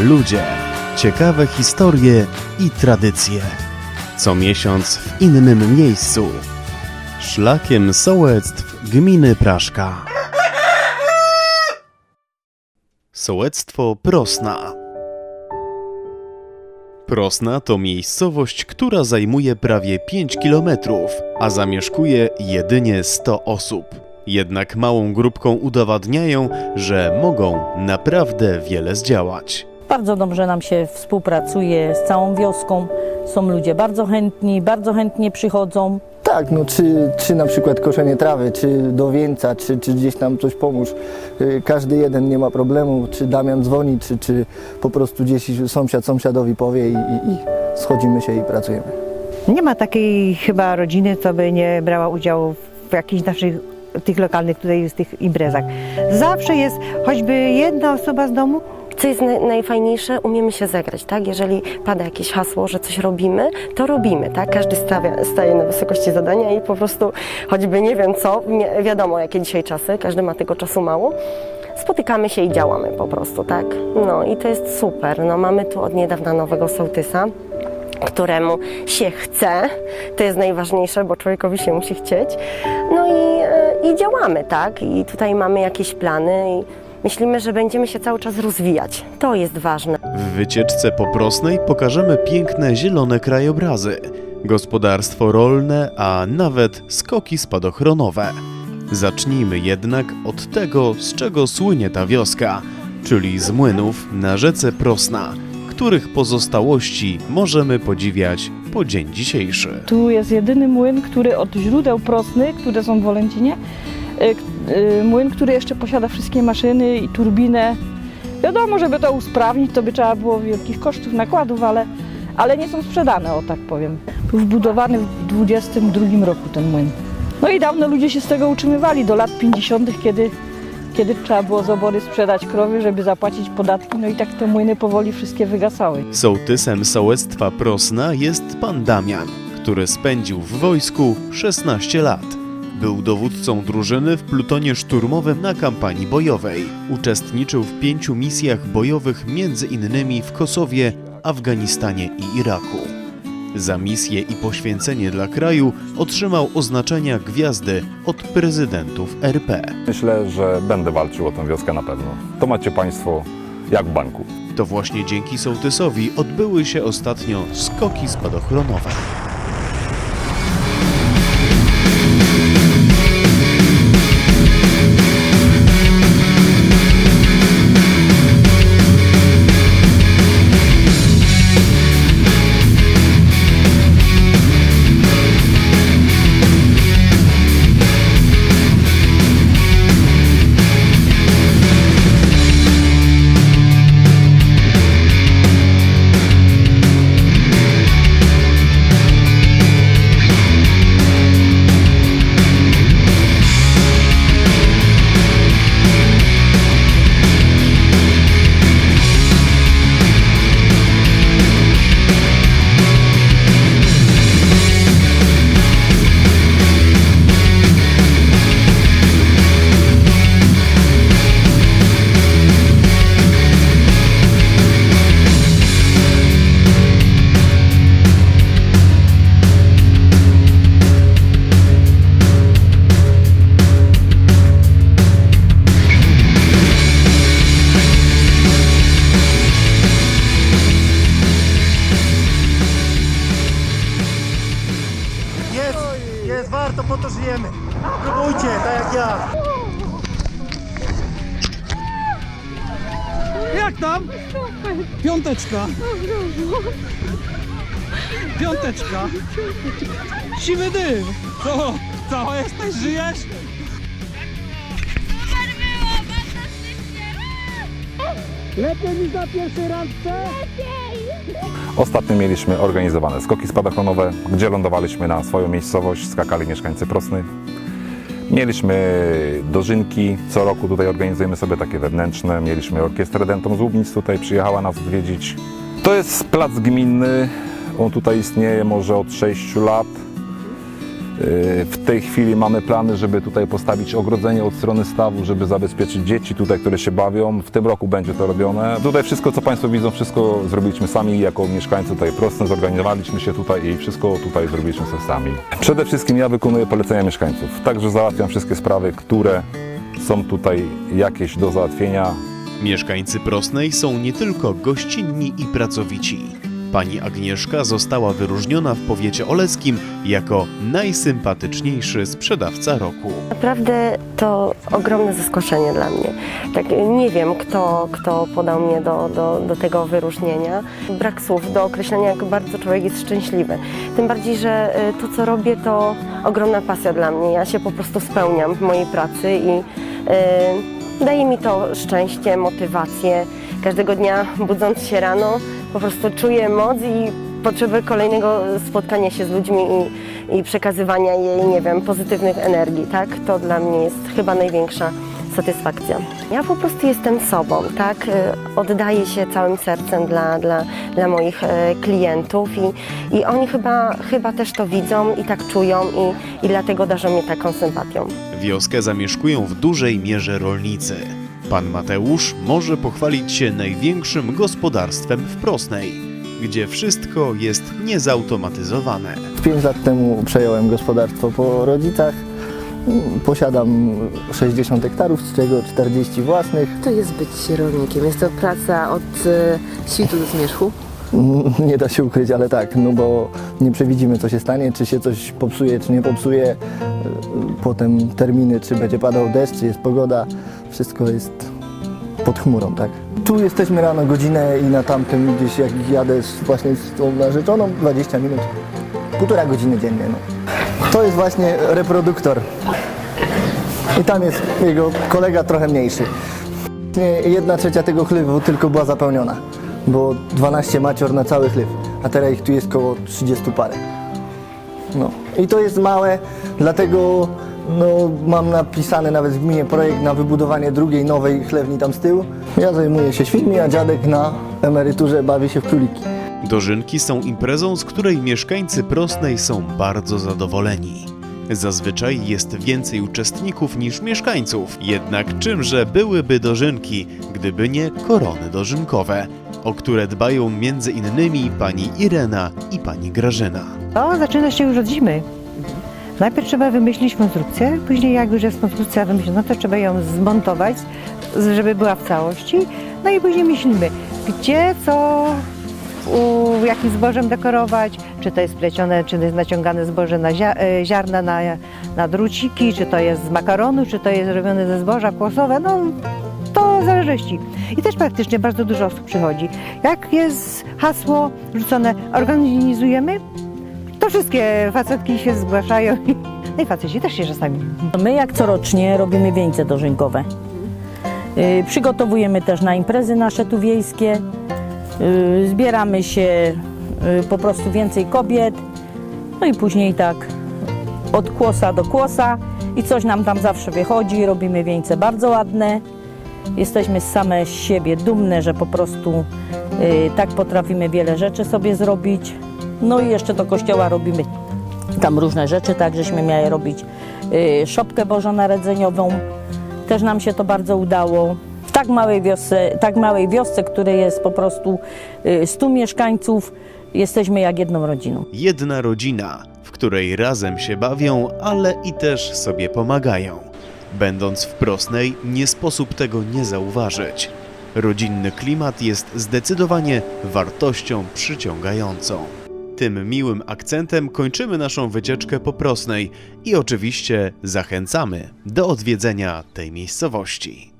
ludzie, ciekawe historie i tradycje. Co miesiąc w innym miejscu. Szlakiem sołectw gminy Praszka. Sołectwo Prosna. Prosna to miejscowość, która zajmuje prawie 5 kilometrów, a zamieszkuje jedynie 100 osób. Jednak małą grupką udowadniają, że mogą naprawdę wiele zdziałać. Bardzo dobrze nam się współpracuje z całą wioską. Są ludzie bardzo chętni, bardzo chętnie przychodzą. Tak, no czy, czy na przykład koszenie trawy, czy do wieńca, czy, czy gdzieś tam coś pomóż. Y, Każdy jeden nie ma problemu, czy Damian dzwoni, czy, czy po prostu gdzieś sąsiad sąsiadowi powie i, i, i schodzimy się i pracujemy. Nie ma takiej chyba rodziny, co by nie brała udziału w jakichś naszych tych lokalnych tutaj z tych imprezach. Zawsze jest choćby jedna osoba z domu, Co jest naj- najfajniejsze, umiemy się zagrać, tak? Jeżeli pada jakieś hasło, że coś robimy, to robimy, tak? Każdy stawia, staje na wysokości zadania i po prostu, choćby nie wiem co, wi- wiadomo jakie dzisiaj czasy, każdy ma tego czasu mało, spotykamy się i działamy po prostu, tak? No i to jest super. No mamy tu od niedawna nowego sołtysa, któremu się chce, to jest najważniejsze, bo człowiekowi się musi chcieć. No i, e, i działamy, tak? I tutaj mamy jakieś plany myślimy, że będziemy się cały czas rozwijać. To jest ważne. W wycieczce po Prosnej pokażemy piękne zielone krajobrazy, gospodarstwo rolne, a nawet skoki spadochronowe. Zacznijmy jednak od tego, z czego słynie ta wioska, czyli z młynów na rzece Prosna, których pozostałości możemy podziwiać po dzień dzisiejszy. Tu jest jedyny młyn, który od źródeł prosnych, które są w Wolęcinie, y, młyn, który jeszcze posiada wszystkie maszyny i turbinę. Wiadomo, żeby to usprawnić, to by trzeba było wielkich kosztów, nakładów, ale, ale nie są sprzedane, o tak powiem. Był wbudowany w 22 roku ten młyn. No i dawno ludzie się z tego utrzymywali, do lat 50., kiedy, kiedy trzeba było z obory sprzedać krowy, żeby zapłacić podatki, no i tak te młyny powoli wszystkie wygasały. Sołtysem sołectwa Prosna jest pan Damian, który spędził w wojsku 16 lat. Był dowódcą drużyny w plutonie szturmowym na kampanii bojowej. Uczestniczył w pięciu misjach bojowych między innymi w Kosowie, Afganistanie i Iraku. Za misję i poświęcenie dla kraju otrzymał oznaczenia gwiazdy od prezydentów RP. Myślę, że będę walczył o tę wioskę na pewno. To macie Państwo jak w banku. To właśnie dzięki sołtysowi odbyły się ostatnio skoki spadochronowe. Warto, po to żyjemy. Próbujcie, tak jak ja. Jak tam? Piąteczka. Piąteczka. Siwy dym. Co? Cała jesteś? Żyjesz? Lepiej niż na pierwszej randce? Ostatnio mieliśmy organizowane skoki spadochronowe, gdzie lądowaliśmy na swoją miejscowość, skakali mieszkańcy Prosny. Mieliśmy dożynki, co roku tutaj organizujemy sobie takie wewnętrzne. Mieliśmy orkiestrę Dentom z Łubnic tutaj, przyjechała nas odwiedzić. To jest plac gminny, on tutaj istnieje może od 6 lat. W tej chwili mamy plany, żeby tutaj postawić ogrodzenie od strony stawu, żeby zabezpieczyć dzieci tutaj, które się bawią. W tym roku będzie to robione. Tutaj wszystko, co Państwo widzą, wszystko zrobiliśmy sami jako mieszkańcy tutaj Prosny. Zorganizowaliśmy się tutaj i wszystko tutaj zrobiliśmy sobie sami. Przede wszystkim ja wykonuję polecenia mieszkańców, także załatwiam wszystkie sprawy, które są tutaj jakieś do załatwienia. Mieszkańcy Prosnej są nie tylko gościnni i pracowici. Pani Agnieszka została wyróżniona w powiecie oleskim jako najsympatyczniejszy sprzedawca roku. Naprawdę to ogromne zaskoczenie dla mnie. Tak, nie wiem, kto, kto podał mnie do, do, do tego wyróżnienia. Brak słów do określenia, jak bardzo człowiek jest szczęśliwy. Tym bardziej, że y, to, co robię, to ogromna pasja dla mnie. Ja się po prostu spełniam w mojej pracy i y, daje mi to szczęście, motywację. Każdego dnia budząc się rano, po prostu czuję moc i potrzebę kolejnego spotkania się z ludźmi i, i przekazywania jej, nie wiem, pozytywnych energii, tak? To dla mnie jest chyba największa satysfakcja. Ja po prostu jestem sobą, tak? Y, Oddaję się całym sercem dla, dla, dla moich e, klientów i, i oni chyba, chyba też to widzą i tak czują i, i dlatego darzą mnie taką sympatią. Wioskę zamieszkują w dużej mierze rolnicy. Pan Mateusz może pochwalić się największym gospodarstwem w Prosnej, gdzie wszystko jest niezautomatyzowane. Pięć lat temu przejąłem gospodarstwo po rodzicach. Posiadam 60 hektarów, z czego 40 własnych. To jest być rolnikiem. Jest to praca od e, świtu do zmierzchu. Nie da się ukryć, ale tak, no bo nie przewidzimy co się stanie, czy się coś popsuje, czy nie popsuje. E, Potem terminy, czy będzie padał deszcz, czy jest pogoda. Wszystko jest pod chmurą, tak. Tu jesteśmy rano godzinę i na tamtym gdzieś jak jadę z, właśnie z tą narzeczoną 20 minut. Półtora godziny dziennie, no. To jest właśnie reproduktor. I tam jest jego kolega trochę mniejszy. Nie, Jedna trzecia tego chlewu tylko była zapełniona. Było 12 macior na cały chlew, a teraz ich tu jest koło 30 parę. No. I to jest małe, dlatego no, mam napisany nawet w gminie projekt na wybudowanie drugiej nowej chlewni tam z tyłu. Ja zajmuję się świnmi, a dziadek na emeryturze bawi się w króliki. Dożynki są imprezą, z której mieszkańcy Prosnej są bardzo zadowoleni. Zazwyczaj jest więcej uczestników niż mieszkańców, jednak czymże byłyby dożynki, gdyby nie korony dożynkowe, o które dbają między innymi pani Irena i pani Grażyna. To zaczyna się już od zimy. Najpierw trzeba wymyślić konstrukcję, później jak już jest konstrukcja wymyślona, to trzeba ją zmontować, żeby była w całości. No i później myślimy, gdzie, co, u, jakim zbożem dekorować, czy to jest plecione, czy to jest naciągane zboże na e, ziarna, na, na druciki, czy to jest z makaronu, czy to jest robione ze zboża kłosowe, no to zależności. I też praktycznie bardzo dużo osób przychodzi. Jak jest hasło rzucone, organizujemy, to wszystkie facetki się zgłaszają no i faceci też się czasami. My jak corocznie robimy wieńce dożynkowe. Y, Przygotowujemy też na imprezy nasze tu wiejskie. Y, Zbieramy się y, po prostu więcej kobiet. No i później tak od kłosa do kłosa i coś nam tam zawsze wychodzi. Robimy wieńce bardzo ładne. Jesteśmy same z siebie dumne, że po prostu y, tak potrafimy wiele rzeczy sobie zrobić. No i jeszcze do kościoła robimy tam różne rzeczy, tak żeśmy miały robić y, szopkę bożonarodzeniową. Też nam się to bardzo udało. W tak małej wiosce, tak małej wiosce, której jest po prostu y, 100 mieszkańców, jesteśmy jak jedną rodziną. Jedna rodzina, w której razem się bawią, ale i też sobie pomagają. Będąc w Prosnej, nie sposób tego nie zauważyć. Rodzinny klimat jest zdecydowanie wartością przyciągającą. Tym miłym akcentem kończymy naszą wycieczkę po Prosnej i oczywiście zachęcamy do odwiedzenia tej miejscowości.